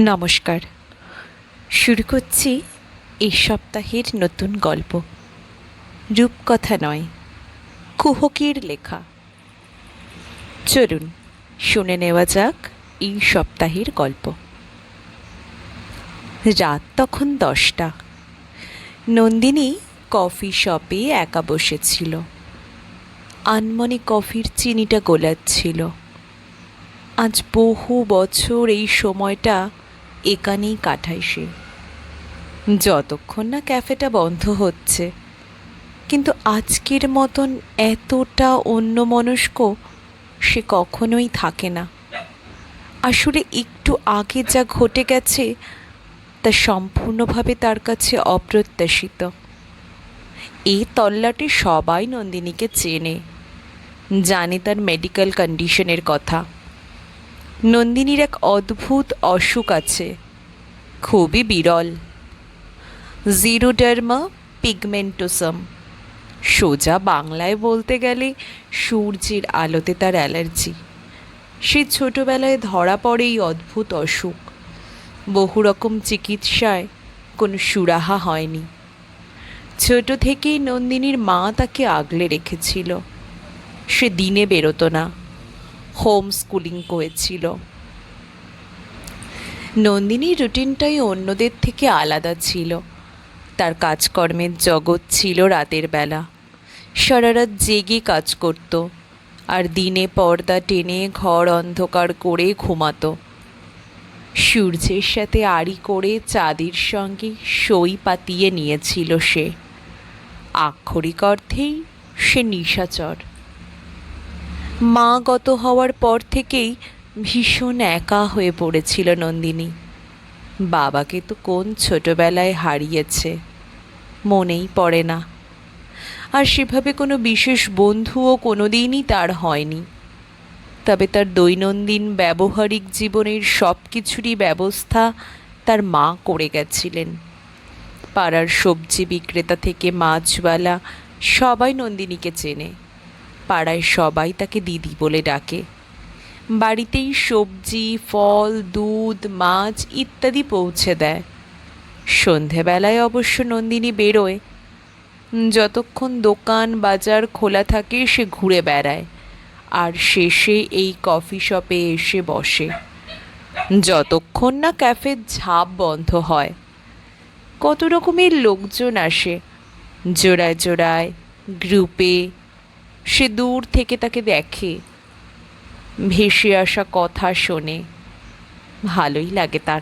নমস্কার। শুরু করছি এই সপ্তাহের নতুন গল্প। রূপকথা নয়, কুহকির লেখা। চলুন, শুনে নেওয়া যাক এই সপ্তাহের গল্প। রাত তখন দশটা। নন্দিনী কফি শপে একা বসেছিল। আনমনে কফির চিনিটা গোলাচ্ছিল। আজ বহু বছর এই সময়টা এখানেই কাটায় সে। যতক্ষণ না ক্যাফেটা বন্ধ হচ্ছে, কিন্তু আজকের মতন এতটা অন্যমনস্ক সে কখনোই থাকে না। আসলে একটু আগে যা ঘটে গেছে, তা সম্পূর্ণভাবে তার কাছে অপ্রত্যাশিত। এই তল্লাটে সবাই নন্দিনীকে চেনে, জানে তার মেডিকেল কন্ডিশনের কথা। নন্দিনীর এক অদ্ভুত অসুখ আছে। খুবই বিরল। জিরোডার্মা পিগমেন্টোসাম সোজা বাংলায় বলতে গেলে সূর্যের আলোতে তার অ্যালার্জি। সে ছোটবেলায় ধরা পড়ে এই অদ্ভুত অসুখ। বহু রকম চিকিৎসায় কোনো সুরাহা হয়নি। ছোট থেকেই নন্দিনীর মা তাকে আগলে রেখেছিল। সে দিনে বেরোতো না। হোম স্কুলিং করেছিল। নন্দিনীর রুটিনটাই অন্যদের থেকে আলাদা ছিল। তার কাজকর্মের জগৎ ছিল রাতের বেলা। সারা রাত জেগে কাজ করত আর দিনে পর্দা টেনে ঘর অন্ধকার করে ঘুমাতো। সূর্যের সাথে আড়ি করে চাঁদের সঙ্গে সই পাতিয়ে নিয়েছিল সে। আক্ষরিক অর্থেই সে নিশাচর। মা গত হওয়ার পর থেকেই ভীষণ একা হয়ে পড়েছিল নন্দিনী। বাবাকে তো কোন ছোটবেলায় হারিয়েছে, মনেই পড়ে না। আর সেভাবে কোনো বিশেষ বন্ধুও কোনো দিনই তার হয়নি। তবে তার দৈনন্দিন ব্যবহারিক জীবনের সব কিছুরই ব্যবস্থা তার মা করে গেছিলেন। পাড়ার সবজি বিক্রেতা থেকে মাছওয়ালা সবাই নন্দিনীকে চেনে। পাড়ায় সবাই তাকে দিদি বলে ডাকে। বাড়িতেই সবজি, ফল, দুধ, মাছ ইত্যাদি পৌঁছে দেয়। সন্ধেবেলায় অবশ্য নন্দিনী বেরোয়। যতক্ষণ দোকান বাজার খোলা থাকে সে ঘুরে বেড়ায়। আর শেষে এই কফি শপে এসে বসে। যতক্ষণ না ক্যাফের ঝাঁপ বন্ধ হয়। কত রকমের লোকজন আসে। জোড়ায় জোড়ায়, গ্রুপে সে দূর থেকে তাকে দেখে। ভেসে আসা কথা শোনে। ভালোই লাগে তার।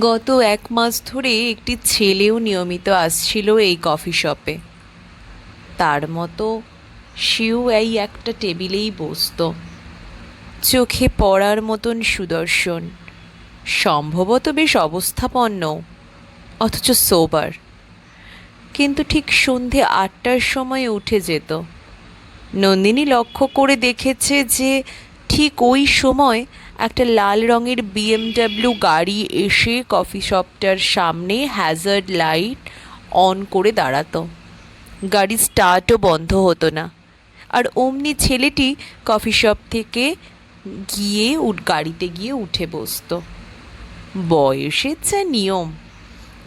গত এক মাস ধরে একটি ছেলেও নিয়মিত আসছিল এই কফি শপে। তার মতো সেও এই একটা টেবিলেই বসত। চোখে পড়ার মতন সুদর্শন। সম্ভবত বেশ অবস্থাপন্ন, অথচ সোবার কিন্তু ঠিক সন্ধে আটটার সময় উঠে যেত। নন্দিনী লক্ষ্য করে দেখেছে যে ঠিক ওই সময় একটা লাল রঙের বিএমডাব্লিউ গাড়ি এসে কফি শপটার সামনে হ্যাজার্ড লাইট অন করে দাঁড়াতো। গাড়ি স্টার্টও বন্ধ হতো না। আর অমনি ছেলেটি কফি শপ থেকে গিয়ে গাড়িতে গিয়ে উঠে বসতো। বয়সের যা নিয়ম।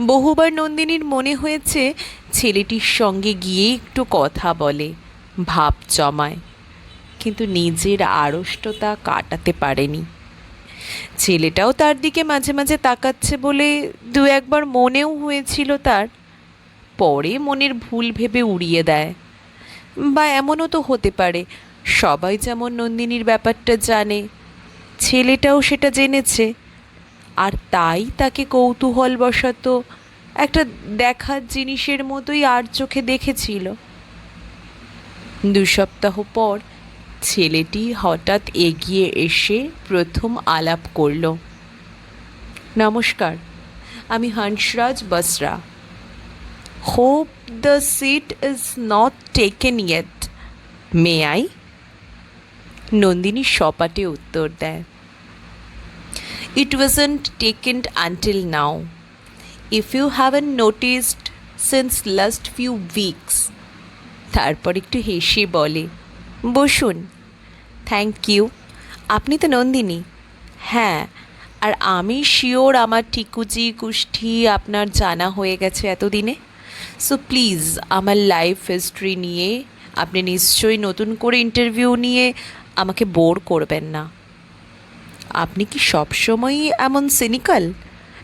বহুবার নন্দিনীর মনে হয়েছে ছেলেটির সঙ্গে গিয়ে একটু কথা বলে, ভাব জমায়, কিন্তু নিজের আড়ষ্টতা কাটাতে পারেনি। ছেলেটাও তার দিকে মাঝে মাঝে তাকাচ্ছে বলে দু একবার মনেও হয়েছিল তার, পরে মনের ভুল ভেবে উড়িয়ে দেয়। বা এমনও তো হতে পারে, সবাই যেমন নন্দিনীর ব্যাপারটা জানে, ছেলেটাও সেটা জেনেছে, আর তাই তাকে কৌতূহল বশত একটা দেখার জিনিসের মতোই আর চোখে দেখেছিল। দু সপ্তাহ পর ছেলেটি হঠাৎ এগিয়ে এসে প্রথম আলাপ করল, নমস্কার, আমি Hansraj Basra. Hope the seat is not taken yet may I Nandini সপাটে উত্তর দেয়, It wasn't taken until now. If you haven't noticed since last few weeks. তারপর একটু হেসে বলে, বসুন থ্যাংক ইউ আপনি তো নন্দিনী। হ্যাঁ আর আমি শিওর আমার ঠিকুজি, কুষ্ঠি আপনার জানা হয়ে গেছে এতদিনে। সো প্লিজ আমার লাইফ হিস্ট্রি নিয়ে আপনি নিশ্চয়ই নতুন করে ইন্টারভিউ নিয়ে আমাকে বোর করবেন না। আপনি কি সবসময়ই এমন সিনিক্যাল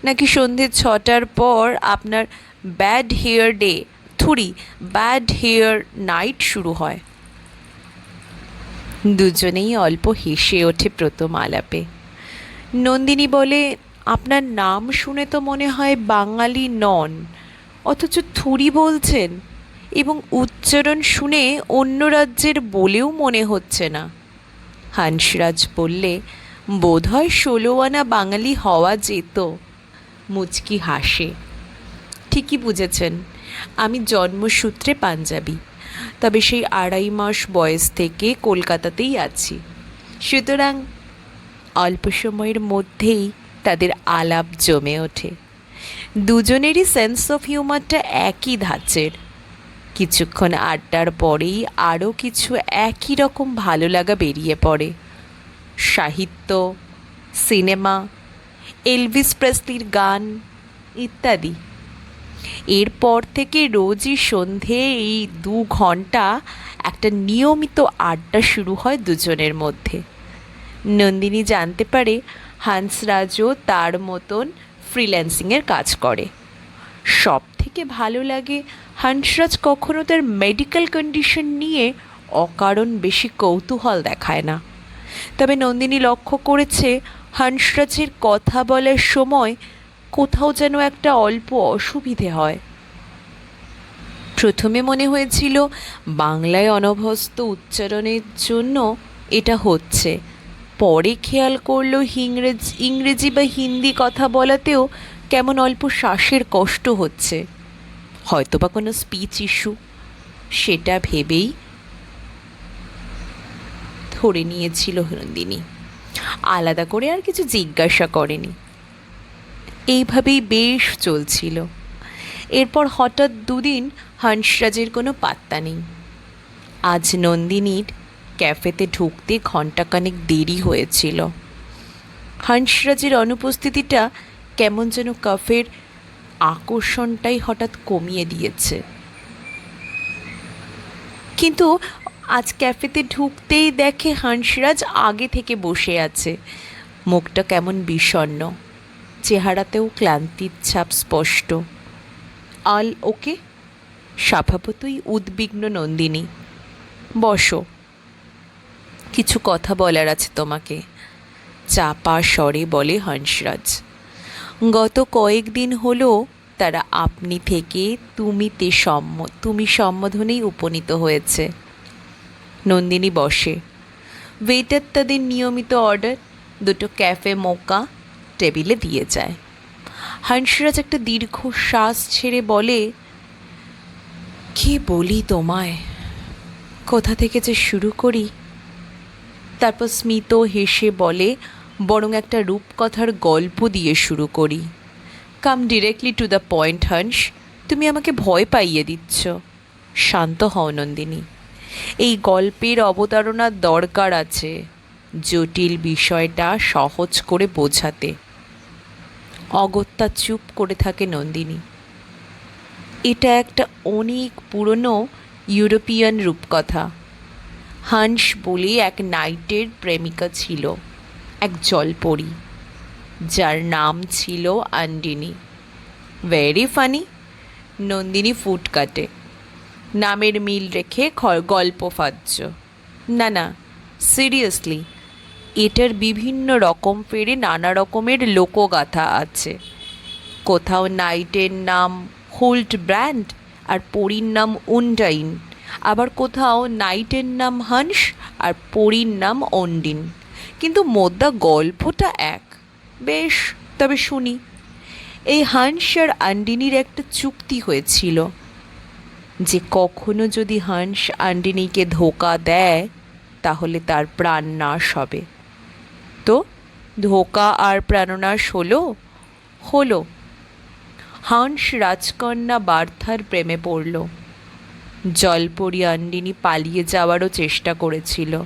নাকি সন্ধে ছটার পর আপনার ব্যাড হেয়ার ডে থুরি ব্যাড হেয়ার নাইট শুরু হয়। দুজনেই অল্প হেসে ওঠে প্রথম আলাপে। নন্দিনী বলে, আপনার নাম শুনে তো মনে হয় বাঙালি নন, অথচ থুরি বলছেন এবং উচ্চারণ শুনে অন্য রাজ্যের বলেও মনে হচ্ছে না। হাঁসরাজ বললে, বোধহয় ষোলো আনা বাঙালি হওয়া যেত। মুচকি হাসে। ঠিকই বুঝেছেন, আমি জন্মসূত্রে পাঞ্জাবি, তবে সেই আড়াই মাস বয়স থেকে কলকাতাতেই আছি। সুতরাং অল্প সময়ের মধ্যেই তাদের আলাপ জমে ওঠে। দুজনেরই সেন্স অফ হিউমারটা একই ধাঁচের। কিছুক্ষণ আড্ডার পরেই আরও কিছু একই রকম ভালো লাগা বেরিয়ে পড়ে। সাহিত্য, সিনেমা এলভিস প্রেসলির গান, ইত্যাদি। এরপর থেকে রোজই সন্ধে এই দু ঘণ্টা একটা নিয়মিত আড্ডা শুরু হয় দুজনের মধ্যে। নন্দিনী জানতে পারে হান্সরাজও তার মতন ফ্রিল্যান্সিংয়ের কাজ করে। সব থেকে ভালো লাগে হান্সরাজ কখনো তার মেডিকেল কন্ডিশন নিয়ে অকারণ বেশি কৌতূহল দেখায় না। তবে নন্দিনী লক্ষ্য করেছে হাঁসরাজের কথা বলার সময় কোথাও যেন একটা অল্প অসুবিধে হয়। প্রথমে মনে হয়েছিল, বাংলায় অনভ্যস্ত উচ্চারণের জন্য এটা হচ্ছে। পরে খেয়াল করল, ইংরেজ, ইংরেজি বা হিন্দি কথা বলাতেও কেমন অল্প শ্বাসের কষ্ট হচ্ছে। হয়তো বা কোনো স্পিচ ইস্যু সেটা ভেবেই ধরে নিয়েছিল নন্দিনী। আলাদা করে আর কিছু জিজ্ঞাসা করেনি। এইভাবেই বেশ চলছিল। এরপর হঠাৎ দুদিন হাঁসরাজের কোনো পাত্তা নেই। আজ নন্দিনীর ক্যাফেতে ঢুকতে ঘণ্টাখানেক দেরি হয়েছিল। হংসরাজের অনুপস্থিতিটা কেমন যেন কাফের আকর্ষণটাই হঠাৎ কমিয়ে দিয়েছে। কিন্তু আজ ক্যাফেতে ঢুকতেই দেখে হাঁসরাজ আগে থেকে বসে আছে। মুখটা কেমন বিষণ্ণ। চেহারাতেও ক্লান্তির ছাপ স্পষ্ট। আল, ওকে? স্বভাবতই উদ্বিগ্ন নন্দিনী। বসো। কিছু কথা বলার আছে তোমাকে। চাপা স্বরে বলে হংসরাজ গত কয়েকদিন হলো তারা আপনি থেকে তুমিতে সম্ম, তুমি সম্বোধনেই উপনীত হয়েছে। নন্দিনী বসে। ওয়েটার তাদের নিয়মিত অর্ডার দুটো ক্যাফে মোকা টেবিলে দিয়ে যায়। হাঁসরাজ একটা দীর্ঘ শ্বাস ছেড়ে বলে, কি বলি তোমায়? কোথা থেকে যে শুরু করি? তারপর স্মিত হেসে বলে, বরং একটা রূপকথার গল্প দিয়ে শুরু করি। Come directly to the point Hans তুমি আমাকে ভয় পাইয়ে দিচ্ছ। শান্ত হও নন্দিনী। এই গল্পের অবতারণার দরকার আছে জটিল বিষয়টা সহজ করে বোঝাতে। অগত্যা চুপ করে থাকে নন্দিনী। এটা একটা অনেক পুরনো ইউরোপিয়ান রূপকথা। হান্স বলে এক নাইটের প্রেমিকা ছিল, এক জলপরি, যার নাম ছিল আন্ডিনী ভেরি ফানি নন্দিনী ফুট কাটে নামের মিল রেখে গল্প ফাজ্য। না না সিরিয়াসলি এটার বিভিন্ন রকম ফেরে নানা রকমের লোকগাথা আছে। কোথাও নাইটের নাম হোল্ট ব্র্যান্ড আর পরীর নাম উন্ডাইন। আবার কোথাও নাইটের নাম হান্স আর পরীর নাম অন্ডিন। কিন্তু মোদ্দা গল্পটা এক। বেশ, তবে শুনি, এই হান্স আর আন্ডিনির একটা চুক্তি হয়েছিল। যে কখনো যদি হান্স আন্ডিনিকে ধোকা দেয়, তাহলে তার প্রাণ নাশ হবে। তো, ধোকা আর প্রাণনাশ হলো? হলো। হান্স রাজকন্যা বার্থার প্রেমে পড়ল। জলপরি আন্ডিনী পালিয়ে যাওয়ারও চেষ্টা করেছিল,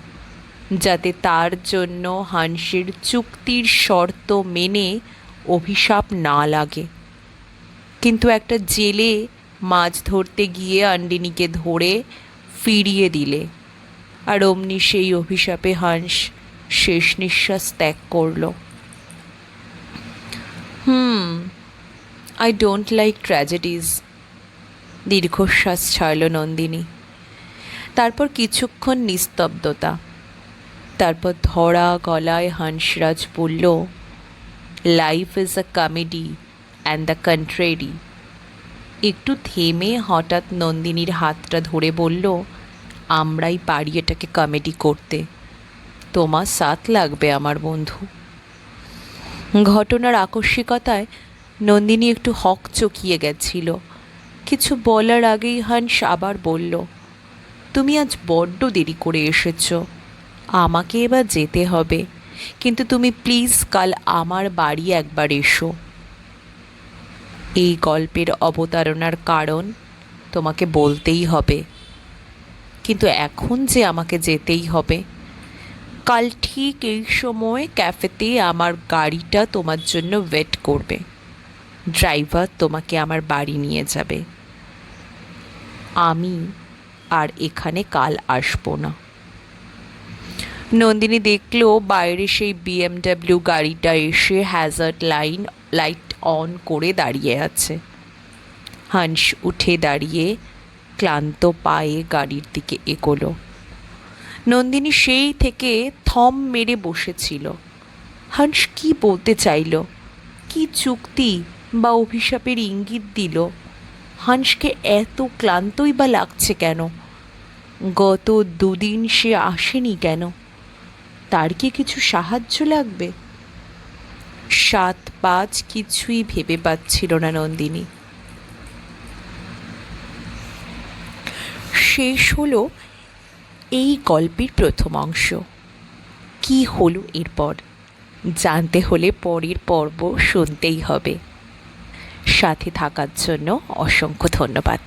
যাতে তার জন্য হাঁসের চুক্তির শর্ত মেনে অভিশাপ না লাগে। কিন্তু একটা জেলে মাছ ধরতে গিয়ে আন্ডিনীকে ধরে ফিরিয়ে দিলে। আর অমনি সেই অভিশাপে হাঁস শেষ নিঃশ্বাস ত্যাগ করল। Hmm I don't like tragedies দীর্ঘশ্বাস ছাড়ল নন্দিনী। তারপর কিছুক্ষণ নিস্তব্ধতা। তারপর ধরা গলায় হাঁসরাজ বলল life is a comedy and the contrary একটু থেমে হঠাৎ নন্দিনীর হাতটা ধরে বলল, আমরাই পারি এটাকে কমেডি করতে। তোমার সাথ লাগবে আমার বন্ধু। ঘটনার আকস্মিকতায় নন্দিনী একটু হক চকিয়ে গেছিল। কিছু বলার আগেই হান্স আবার বলল, তুমি আজ বড্ড দেরি করে এসেছ। আমাকে এবার যেতে হবে। কিন্তু তুমি প্লিজ কাল আমার বাড়ি একবার এসো। এই গল্পের অবতারণার কারণ তোমাকে বলতেই হবে। কিন্তু এখন যে আমাকে যেতেই হবে, কাল ঠিক এই সময় ক্যাফেতে আমার গাড়িটা তোমার জন্য ওয়েট করবে। ড্রাইভার তোমাকে আমার বাড়ি নিয়ে যাবে। আমি আর এখানে কাল আসব না। নন্দিনী দেখল বাইরে সেই বিএমডাব্লিউ গাড়িটা এসে হ্যাজার্ড লাইন লাইট অন করে দাঁড়িয়ে আছে। হাঁস উঠে দাঁড়িয়ে ক্লান্ত পায়ে গাড়ির দিকে এগোলো। নন্দিনী সেই থেকে থম মেরে বসেছিল। হাঁস কি বলতে চাইল? কি চুক্তি বা অভিশাপের ইঙ্গিত দিল? হাঁসকে এত ক্লান্তই বা লাগছে কেন? গত দুদিন সে আসেনি কেন? তার কি কিছু সাহায্য লাগবে? সাত পাঁচ কিছুই ভেবে পাচ্ছিল না নন্দিনী। শেষ হলো এই গল্পের প্রথম অংশ। কি হলো এরপর? জানতে হলে পরের পর্ব শুনতেই হবে। সাথে থাকার জন্য অসংখ্য ধন্যবাদ।